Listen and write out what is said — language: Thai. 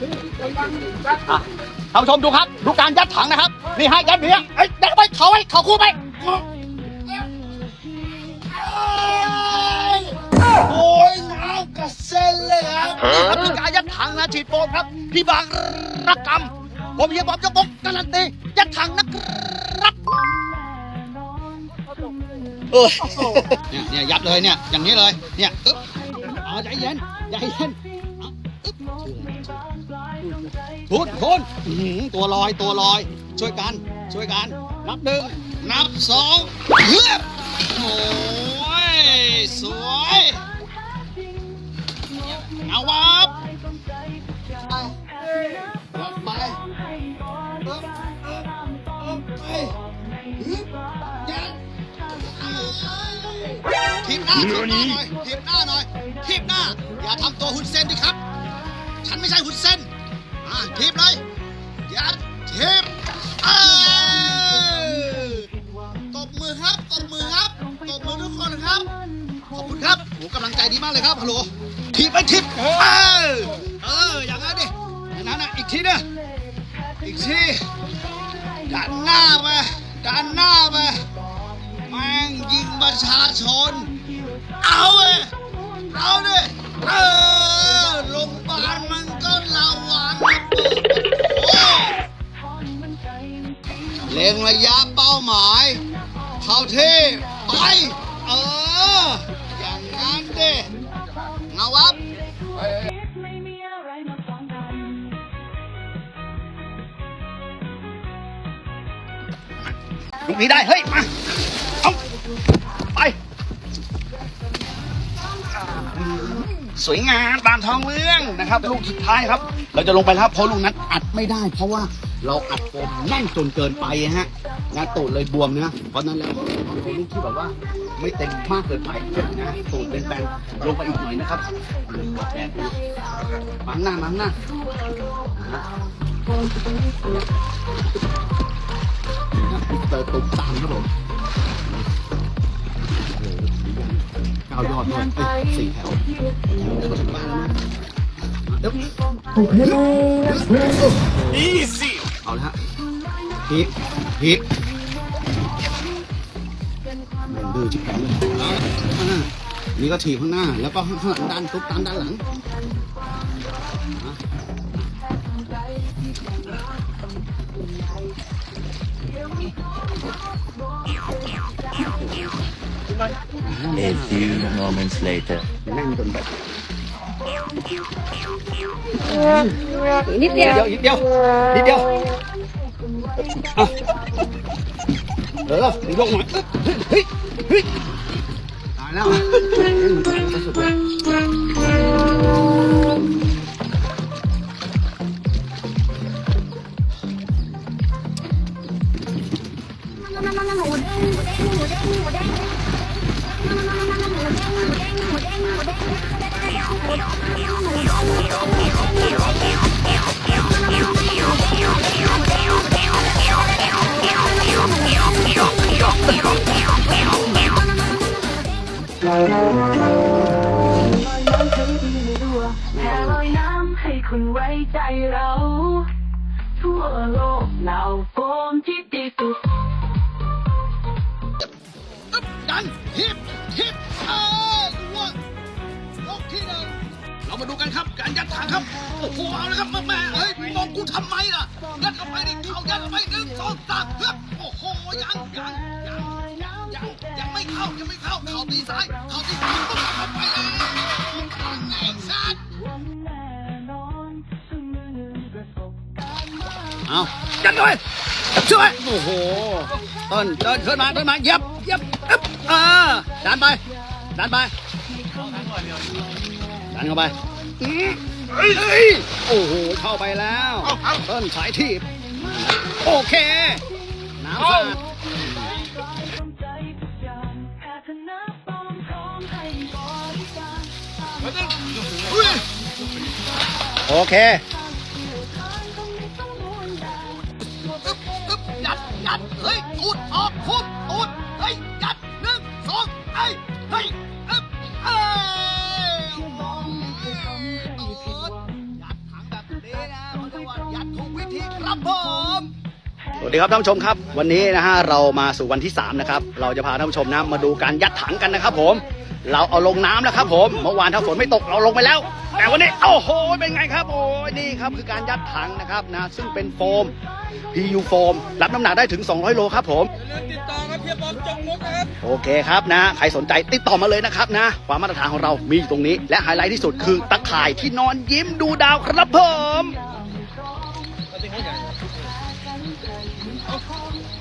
อะท่านผู้ชมดูครับ ดูการยัดถังนะครับ นี่ฮะยัดอย่างเนี้ยเอ้ยยัดเข้าไปเขาไว้เขาคู่ไป โอ้ยน้ำกระเซ็นเลยครับนี่ครับคือการยัดถังนะฉีดโฟมครับ พี่บางรักกรรม ผมเฮียบอมยกบกการันตียัดถังนะครับเออเนี่ยเนี่ยยัดเลยเนี่ยอย่างนี้เลยเนี่ยอึ๊บเอาใจเย็นใจเย็น ทุนทุนอื้อหือตัวลอยตัวลอย ช่วยกันช่วยกัน นับหนึ่งนับสองเฮือบโอ้ยสวยเอาวับไปไปอึ๊บอึ๊บอึ๊บไปฮึบยัดทีบหน้าทีบหน้าหน่อยทีบหน้าหน่อยทีบหน้า อย่าทำตัวหุ่นเส้นดิครับ ฉันไม่ใช่หุ่นเส้น อ่าทีบเลยยัดทีบเออตบมือครับตบมือครับตบมือทุกคนครับขอบคุณครับโหกำลังใจดีมากเลยครับฮัลโหลทีบไปทีบเออเอออย่างนั้นดิอย่างนั้นนะอีกทีนะอีกทีดันหน้าไปดันหน้าไปแม่งยิงประชาชน เล็งระยะเป้าหมาย เข้าที่ไป เออ อย่างนั้นดิเงาวับไม่มีอะไรมาขวางกันลูกนี้ได้ เฮ้ย มาเอาไป สวยงามตามท้องเรื่องนะครับ ลูกสุดท้ายครับ เราจะลงไปแล้วครับเพราะลูกนั้นอัดไม่ได้ เพราะว่า เราอัดโฟมแน่นจนเกินไปฮะนะตูดเลยบวมนะเพราะฉะนั้นแล้วเป็นลูกที่แบบว่า ไม่เต็มมากเกินไปนะตูดเป็นแปนลงไปอีกหน่อยนะครับแปนมังหน้ามังหน้านะเติร์ตุ่มตามครับผมเก้ายอดด้วยเอ้ยสี่แถวถึงบ้านแล้วนะเดี๋ยวอีซี่ เอาละฮะฮิปฮิปแม่งดื้อจิบแข็งเลยเอาละอ่านี่ก็ถีบข้างหน้า แล้วก็ข้างหลังดันตุ๊บตามด้านหลังอะ A few moments later. นั่งจนแบบ นิดเดียวนิดเดียวนิดเดียวอะเออยกหน่อยเฮ้ยเฮ้ยตายแล้วอะเฮ้ยมันจะสุดเลย แค่ลอยน้ำให้คุณไว้ใจเรา ทั่วโลกเหล่าโฟมที่ดีสุดอึ๊บดันทิ ที่หนึ่งเรามาดูกันครับการยัดถังครับโอ้โหเอาละครับแม่แม่เอ้ยมองกูทำไมล่ะยัดเข้าไปดิเข้ายัดเข้าไปหนึ่งสองสามเฮ้ยโอ้โหยังยังยังยังยังไม่เข้ายังไม่เข้าเข่าตีซ้ายเข่าตีขวาปุ๊บเข้าไปเลยแม่งสัตว์เอายัดเลยช่วยโอ้โหต้นเดินขึ้นมาเดินมาเย็บเย็บอึ๊บอ่าดันไปดันไป ดันเข้าไปเอ้ยโอ้โห เข้าไปแล้วต้นสายทีบโอเค น้ำสาดโอเคอึ๊บอึ๊บยัดยัดเฮ้ยตูดออกพูดตูดเฮ้ยยัดหนึ่งสองเอ้ยเฮ้ยเอ้ย สวัสดีครับท่านผู้ชมครับ วันนี้นะฮะเรามาสู่วันที่ 3 นะครับ เราจะพาท่านผู้ชมนะมาดูการยัดถังกันนะครับผม เราเอาลงน้ำแล้วครับผมเมื่อวานถ้าฝนไม่ตกเราลงไปแล้ว แต่วันนี้โอ้โหเป็นไงครับโอ้ยนี่ครับคือการยัดถังนะครับนะซึ่งเป็นโฟม PU โฟมรับน้ำหนักได้ถึง 200 โลครับผมอย่าลืมติดต่อครับเฮียบอมจงมุกนะครับโอเคครับนะใครสนใจติดต่อมาเลยนะครับนะความมาตรฐานของเรามีอยู่ตรงนี้ และไฮไลท์ที่สุดคือตะข่ายที่นอนยิ้มดูดาวครับผม Oh,